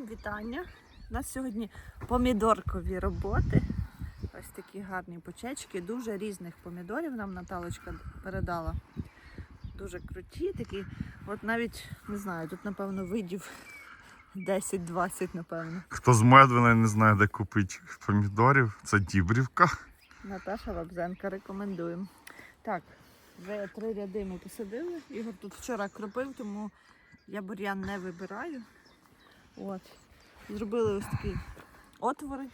Всім вітання. У нас сьогодні помідоркові роботи. Ось такі гарні почечки. Дуже різних помідорів нам Наталочка передала. Дуже круті такі. От навіть не знаю, тут напевно видів 10-20, напевно. Хто з Медвина не знає, де купити помідорів, це Дібрівка. Наташа Лабзенка рекомендуємо. Так, вже три ряди ми посадили. Ігор тут вчора кропив, тому я бур'ян не вибираю. От. Зробили ось такі отвори.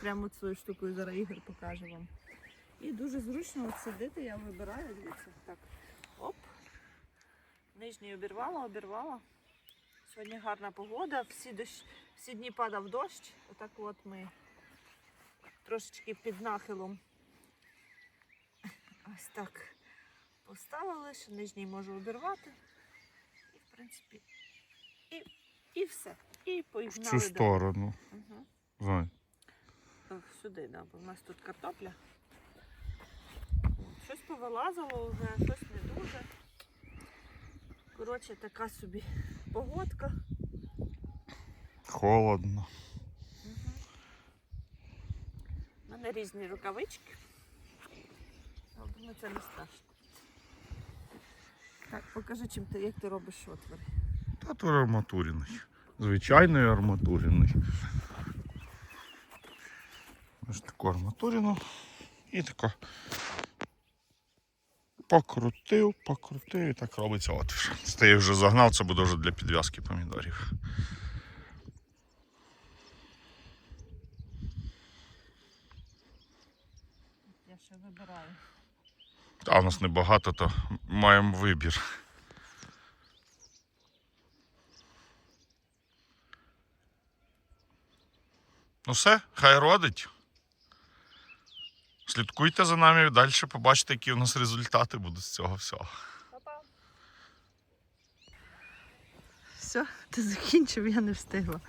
Прямо цією штукою зараз Ігор покаже вам. І дуже зручно от сидити, я вибираю, дивіться. Так. Оп. Нижній обірвала, обірвала. Сьогодні гарна погода, всі, дощ... всі дні падав дощ. Отак от ми трошечки під нахилом. Ось так поставили, що нижній можу обірвати. І, в принципі, і, і все. І В цю сторону. Зай. Так, Сюди, да, бо в нас тут картопля. От, Щось повилазило вже, щось не дуже. Коротше, така собі погодка. Холодно. У мене різні рукавички. Але думаю, це не страшно. Так, покажи, чим ти, як ти робиш отвори. Та то арматуряний. Звичайний арматуряний. Ось таку арматурину. І тако покрутив, покрутив і так робиться отвір. Це я вже загнав, це буде вже для підв'язки помідорів. Я ще вибираю. А у нас небагато, то маємо вибір. Ну все, хай родить. Слідкуйте за нами і далі, побачите, які у нас результати будуть з цього всього. Па-па. Все, ти закінчив, я не встигла.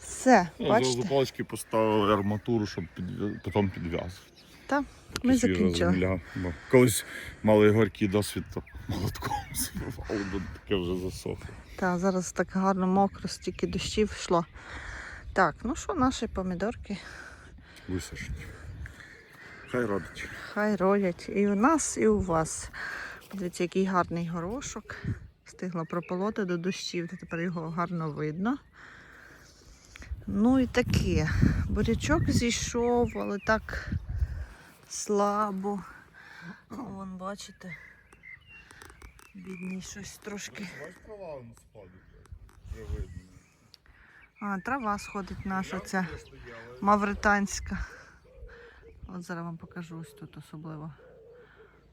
Все, бачите, палички поставили арматуру, щоб потім підв'язувати. ми закінчили. Колись мали горький досвід, то молотком збивали, бо таке вже засохло. Так, зараз так гарно мокро, стільки дощів йшло. Так, ну що, наші помідорки Висушить. Хай родить. хай родять і у нас, і у вас. Дивіться, який гарний горошок. Встигла прополоти до дощів, тепер його гарно видно. Ну і таке. Бурячок зійшов, але так слабо. Вон, бачите, бідний щось трошки. А, трава сходить наша ця мавританська. От зараз вам покажу ось тут особливо.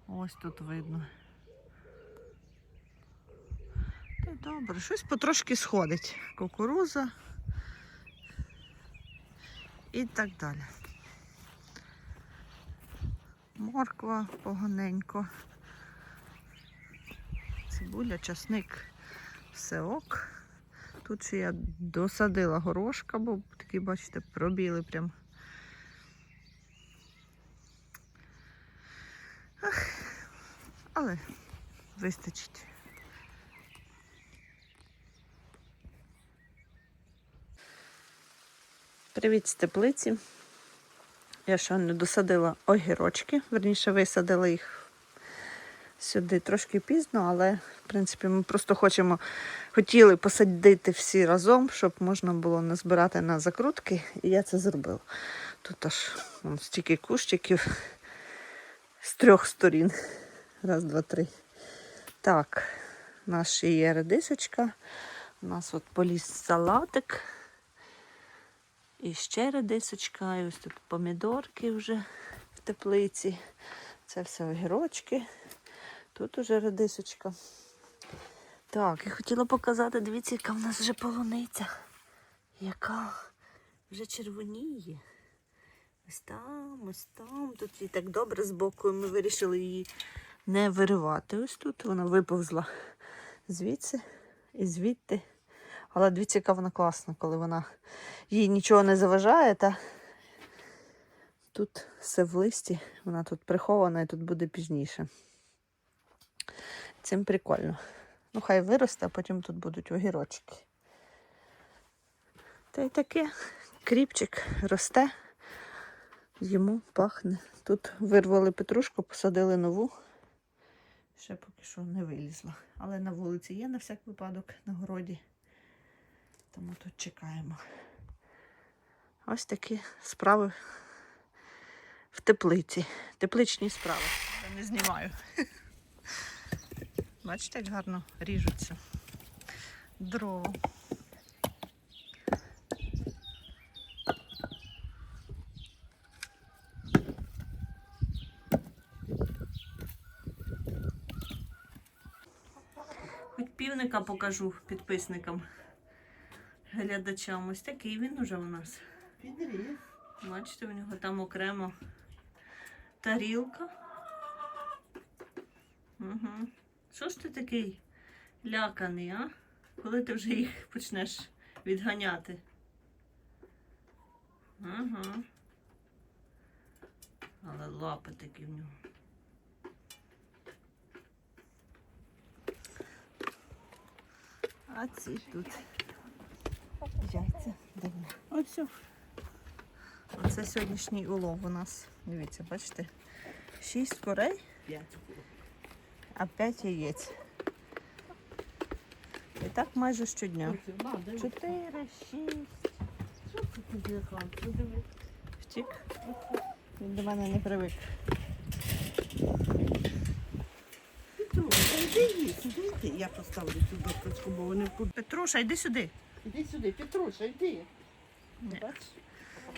Ось тут видно. Та добре, щось потрошки сходить. Кукуруза і так далі. Морква поганенько. Цибуля, часник, все ок. Тут ще я досадила горошка, бо такі, бачите, пробіли прям. Ах, але вистачить. Привіт з теплиці. Я ще не досадила огірочки, верніше висадила їх сюди трошки пізно, але в принципі ми просто хочемо, хотіли посадити всі разом, щоб можна було назбирати на закрутки, і я це зробила. Тут аж вон, стільки кущиків з трьох сторін. Раз, два, три. Так, у є редисочка. У нас от поліз салатик. І ще редисочка, і ось тут помідорки вже в теплиці. Це все огірочки. Тут уже редисочка. Так, я хотіла показати, дивіться, яка в нас вже полуниця. Яка вже червоніє. Ось там, ось там. Тут і так добре з боку. Ми вирішили її не виривати. Ось тут вона виповзла звідси і звідти. Але дивіться, яка вона класна, коли вона їй нічого не заважає. Та тут все в листі, вона тут прихована і тут буде пізніше. Цим прикольно. Ну, хай виросте, а потім тут будуть огірочки. Та й таке. Кріпчик росте, йому пахне. Тут вирвали петрушку, посадили нову. Ще поки що не вилізла. Але на вулиці є на всяк випадок на городі. Тому тут чекаємо. Ось такі справи в теплиці. Тепличні справи. Я не знімаю. Бачите, як гарно ріжуться. Дрова. Хоч півника покажу підписникам, глядачам. Ось такий він уже у нас. Підріс. Бачите, у нього там окремо тарілка. Угу. Що ж ти такий ляканий, а? Коли ти вже їх почнеш відганяти? Ага. Але лапи такі в нього. А ці тут яйця. Дивно. Ось. Оце сьогоднішній улов у нас. Дивіться, бачите? Шість курей, П'ять. А п'ять яєць. І так майже щодня. Чотири, шість. Що це ти з'їхав? Ну, диви. Втік. Він до мене не привик. Йди. Я поставлю цю досочку, бо вони вкуд. Петруша, йди сюди. Іди сюди, Петруша, йди. Бачиш?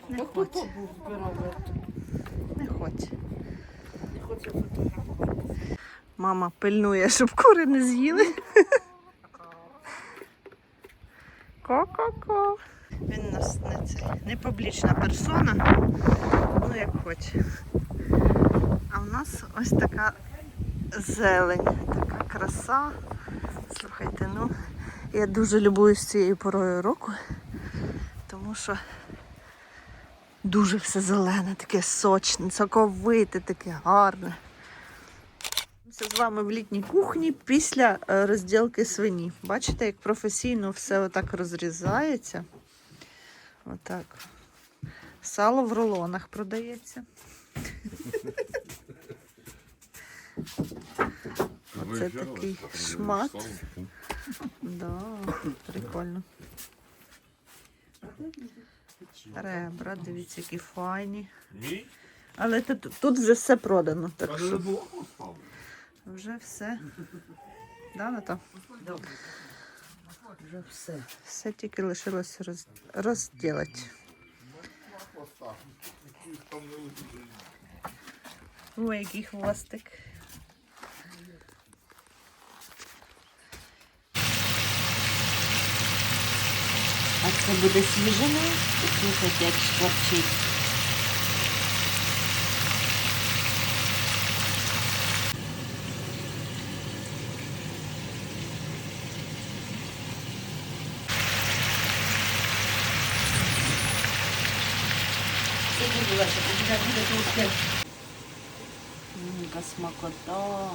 Не хоче. Не хоче. Не хоче фотографувати. Мама пильнує, щоб кури не з'їли. Ко-ко-ко. Він у нас не, це, не публічна персона, ну як хоче. А в нас ось така зелень, така краса. Слухайте, ну я дуже любуюсь цією порою року, тому що дуже все зелене, таке сочне, соковите, таке гарне. Це з вами в літній кухні після е, розділки свині. Бачите, як професійно все отак розрізається. Отак. Сало в рулонах продається. Оце такий шмат. Да, прикольно. Ребра, дивіться, які файні. Але тут, тут вже все продано. Так що. Вже все. Да, Ната? Вже все. Все тільки лишилося роз... розділити. Ой, який хвостик. А це буде свіжина? Послухайте, як шкварчить. Це буде лише, буде буде трошки. М, Яка смакота.